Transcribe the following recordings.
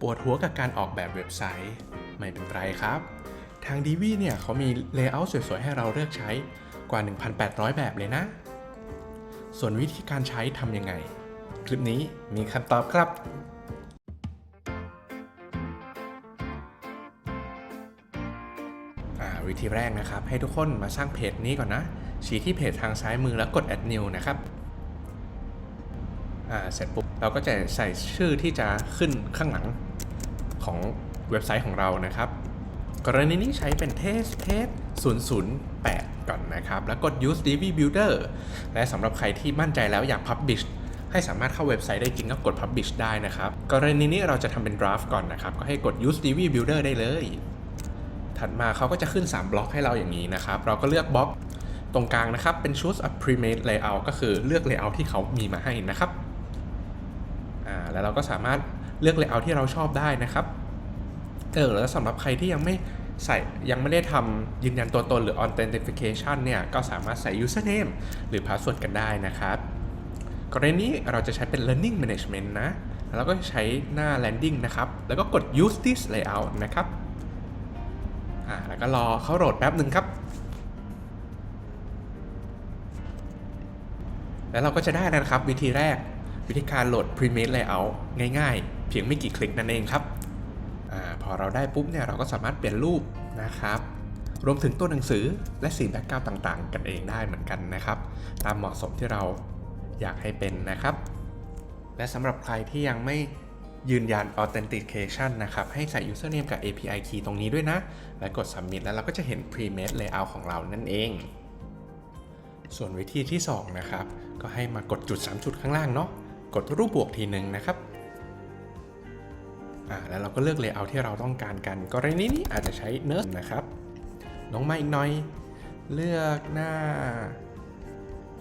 ปวดหัวกับการออกแบบเว็บไซต์ ไม่เป็นไรครับ ทาง Divi เนี่ยเขามีเลเยอร์สวยๆ ให้เราเลือกใช้กว่า 1,800 แบบเลยนะ ส่วนวิธีการใช้ทำยังไง คลิปนี้มีคำตอบครับ วิธีแรกนะครับ ให้ทุกคนมาสร้างเพจนี้ก่อนนะ ชี้ที่เพจทางซ้ายมือแล้วกด add new นะครับอ่าเสร็จปุ๊บเราก็จะใส่ชื่อที่จะขึ้นข้างหลัง ของเว็บไซต์ของเรานะครับ กรณีนี้ใช้เป็น test page 008 ก่อนนะครับ แล้วกด use dv builder และสำหรับใครที่มั่นใจแล้วอยาก publish ให้สามารถเข้าเว็บไซต์ได้จริงก็กด publish ได้นะครับ กรณีนี้เราจะทำเป็น draft ก่อนนะครับ ก็ให้กด use dv builder ได้เลย ถัดมาเขาก็จะขึ้น 3 บล็อกให้เราอย่างนี้นะครับ เราก็เลือกบล็อกตรงกลางนะครับ เป็น choose a premade layout ก็คือเลือก layout ที่เขามีมาให้นะครับ อ่า แล้วเราก็สามารถเลือก layout ที่เราชอบได้นะครับ เออแล้วสำหรับใครที่ยังไม่ใส่ยังไม่ได้ทำยืนยันตัวตนหรือ authentication เนี่ยก็สามารถใส่ username หรือ password กันได้นะครับกรณีนี้เราจะใช้เป็น learning management นะ แล้วก็ใช้หน้า landing นะครับ แล้วก็กด use this layout นะครับอ่าแล้วก็รอเขาโหลดแป๊บหนึ่งครับ แล้วเราก็จะได้นะครับวิธีแรกวิธีการโหลด Premade Layout ง่ายๆ เพียงไม่กี่คลิกนั่นเองครับ พอเราได้ปุ๊บเนี่ยเราก็สามารถเปลี่ยนรูปนะครับ รวมถึงตัวหนังสือและสีแบ็กกราวต่างๆ กันเองได้เหมือนกันนะครับ ตามเหมาะสมที่เราอยากให้เป็นนะครับ และสำหรับใครที่ยังไม่ยืนยัน authentication นะครับ ให้ใส่ username กับ API key ตรงนี้ด้วยนะ และกด submit แล้วเราก็จะเห็น pre-made layout ของเรานั่นเอง ส่วนวิธีที่ 2 นะครับ ก็ให้มากดจุด 3 จุดข้างล่างเนาะ กดรูปบวกทีหนึ่งนะครับ อ่าแล้วเราก็เลือก layout ที่เราต้องการกัน กรณีนี้อาจจะใช้ nurse นะครับน้องมาอีกหน่อย เลือกหน้า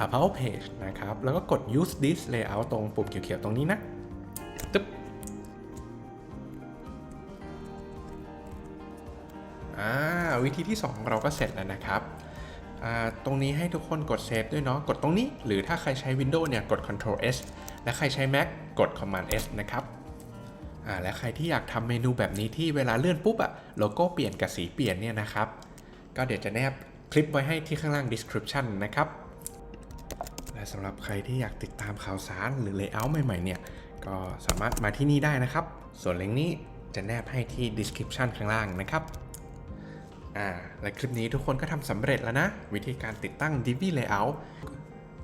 about page นะครับ แล้วก็กด use this layout ตรงปุ่มเขียวๆตรงนี้นะตึ๊บอ่าวิธีที่ 2 เราก็เสร็จแล้วนะครับตรงนี้ให้ทุกคนกดเซฟด้วยเนาะ กดตรงนี้ หรือถ้าใครใช้ Windows เนี่ย กด Ctrl S และใครใช้ Mac กด Command S นะครับ อ่าและใครที่อยากทำเมนูแบบนี้ที่เวลาเลื่อนปุ๊บอะโลโก้เปลี่ยนกับสีเปลี่ยนเนี่ยนะครับ ก็เดี๋ยวจะแนบคลิปไว้ให้ที่ข้างล่าง description นะครับ และสำหรับใครที่อยากติดตามข่าวสารหรือ layout ใหม่ๆ เนี่ย ก็สามารถมาที่นี่ได้นะครับ ส่วนลิงก์นี้จะแนบให้ที่ description ข้างล่างนะครับอ่าและคลิปนี้ทุกคนก็ทำสำเร็จแล้วนะ วิธีการติดตั้ง Divi Layout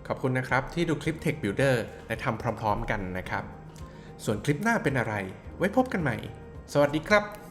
ขอบคุณนะครับที่ดูคลิป Tech Builder และทำพร้อม ๆ กันนะครับ ส่วนคลิปหน้าเป็นอะไร ไว้พบกันใหม่ สวัสดีครับ